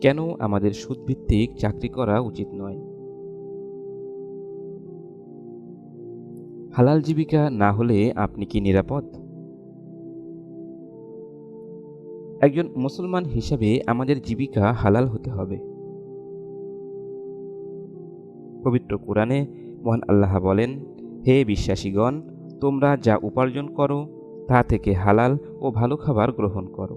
কেন আমাদের সুদভিত্তিক চাকরি করা উচিত নয়? হালাল জীবিকা না হলে আপনি কি নিরাপদ? একজন মুসলমান হিসাবে আমাদের জীবিকা হালাল হতে হবে। পবিত্র কোরআনে মহান আল্লাহ বলেন, হে বিশ্বাসীগণ, তোমরা যা উপার্জন করো, তা থেকে হালাল ও ভালো খাবার গ্রহণ করো।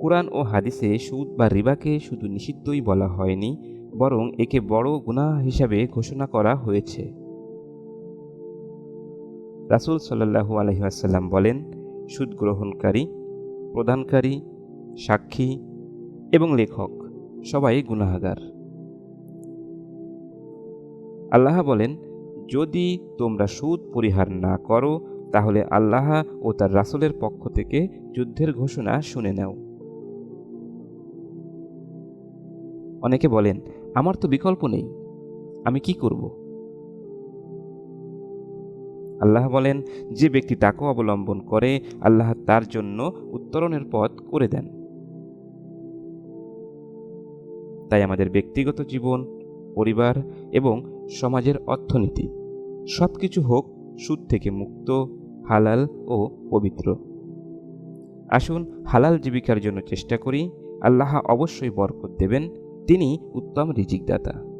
কোরআন ও হাদিসে সুদ বা রিবাকে শুধু নিষিদ্ধই বলা হয়নি, বরং একে বড় গুনাহ হিসাবে ঘোষণা করা হয়েছে। রাসূল সাল্লাল্লাহু আলাইহি ওয়াসাল্লাম বলেন সুদ গ্রহণকারী প্রদানকারী, সাক্ষী এবং লেখক, সবাই গুনাহগার। আল্লাহ বলেন, যদি তোমরা সুদ পরিহার না করো, তাহলে আল্লাহ ও তার রাসূলের পক্ষ থেকে যুদ্ধের ঘোষণা শুনে নাও। অনেকে বলেন, আমার তো বিকল্প নেই, আমি কি করব? আল্লাহ বলেন, যে ব্যক্তি তাকে অবলম্বন করে, আল্লাহ তার জন্য উত্তরণের পথ করে দেন। তাই আমাদের ব্যক্তিগত জীবন, পরিবার এবং সমাজের অর্থনীতি সব কিছু হোক সুদ থেকে মুক্ত, হালাল ও পবিত্র। আসুন, হালাল জীবিকার জন্য চেষ্টা করি, আল্লাহ অবশ্যই বরকত দেবেন, তিনি উত্তম রিজিকদাতা।